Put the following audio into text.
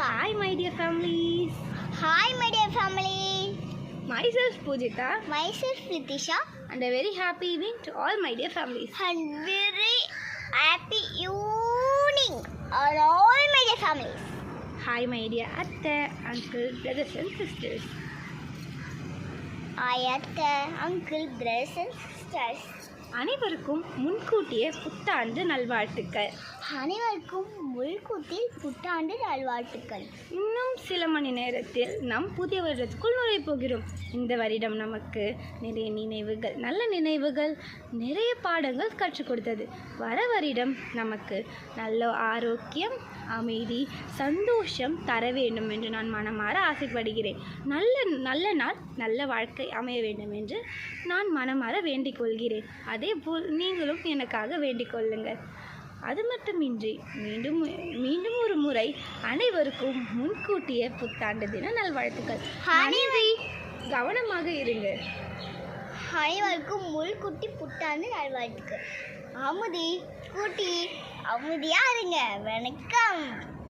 Hi, my dear families. Hi, my dear family. Myself Pujita, Myself Ritisha and a very happy evening to all my dear families. and very happy evening on all my dear families. Hi, my dear Atta, uncle, brothers, and sisters. I அத்தை uncle, brothers and sisters. அனைவருக்கும் முன்கூட்டிய புத்தாண்டு நல்வாழ்த்துக்கள் அனைவருக்கும் முள்கூட்டில் புத்தாண்டு நல்வாழ்த்துக்கள். இன்னும் சில மணி நேரத்தில் நம் புதிய வருடத்துக்குள் நுழைய போகிறோம். இந்த வருடம் நமக்கு நிறைய நினைவுகள் நல்ல நினைவுகள் நிறைய பாடங்கள் கற்றுக் கொடுத்தது. வர வருடம் நமக்கு நல்ல ஆரோக்கியம் அமைதி சந்தோஷம் தர வேண்டும் என்று நான் மனமாற ஆசைப்படுகிறேன். நல்ல நல்ல நாள் நல்ல வாழ்க்கை அமைய வேண்டும் என்று நான் மனமாற வேண்டிக் கொள்கிறேன். அதே போல் நீங்களும் எனக்காக வேண்டிக் கொள்ளுங்கள். அது மட்டுமின்றி மீண்டும் மீண்டும் ஒரு முறை அனைவருக்கும் முன்கூட்டிய புத்தாண்டு தின நல்வாழ்த்துக்கள். மனைவி கவனமாக இருங்க. அனைவருக்கும் முள்குட்டி புத்தாண்டு நல்வாழ்த்துக்கள். அமுதி குட்டி அமுதியா இருங்க. வணக்கம்.